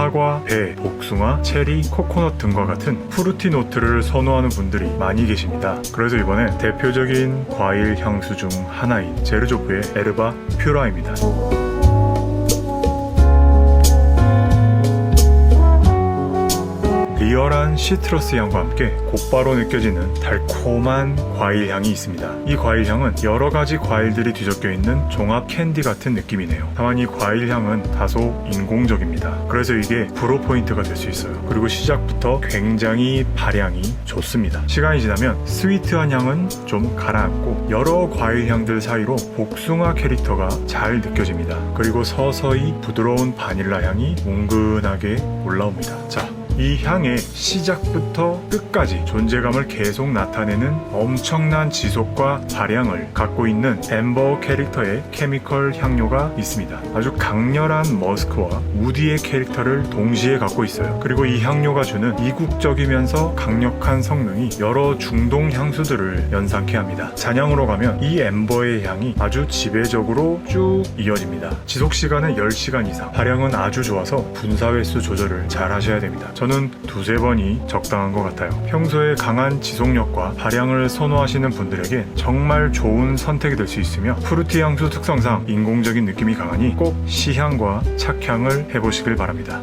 사과, 배, 복숭아, 체리, 코코넛 등과 같은 프루티 노트를 선호하는 분들이 많이 계십니다. 그래서 이번에 대표적인 과일 향수 중 하나인 제르조프의 에르바 퓨라입니다. 리얼한 시트러스 향과 함께 곧바로 느껴지는 달콤한 과일 향이 있습니다. 이 과일 향은 여러 가지 과일들이 뒤섞여 있는 종합 캔디 같은 느낌이네요. 다만 이 과일 향은 다소 인공적입니다. 그래서 이게 브로 포인트가 될 수 있어요. 그리고 시작부터 굉장히 발향이 좋습니다. 시간이 지나면 스위트한 향은 좀 가라앉고 여러 과일 향들 사이로 복숭아 캐릭터가 잘 느껴집니다. 그리고 서서히 부드러운 바닐라 향이 뭉근하게 올라옵니다. 자, 이 향의 시작부터 끝까지 존재감을 계속 나타내는 엄청난 지속과 발향을 갖고 있는 엠버 캐릭터의 케미컬 향료가 있습니다. 아주 강렬한 머스크와 우디의 캐릭터를 동시에 갖고 있어요. 그리고 이 향료가 주는 이국적이면서 강력한 성능이 여러 중동 향수들을 연상케 합니다. 잔향으로 가면 이 엠버의 향이 아주 지배적으로 쭉 이어집니다. 지속 시간은 10시간 이상. 발향은 아주 좋아서 분사 횟수 조절을 잘 하셔야 됩니다. 저는 두세 번이 적당한 것 같아요. 평소에 강한 지속력과 발향을 선호하시는 분들에게 정말 좋은 선택이 될 수 있으며 프루티 향수 특성상 인공적인 느낌이 강하니 꼭 시향과 착향을 해보시길 바랍니다.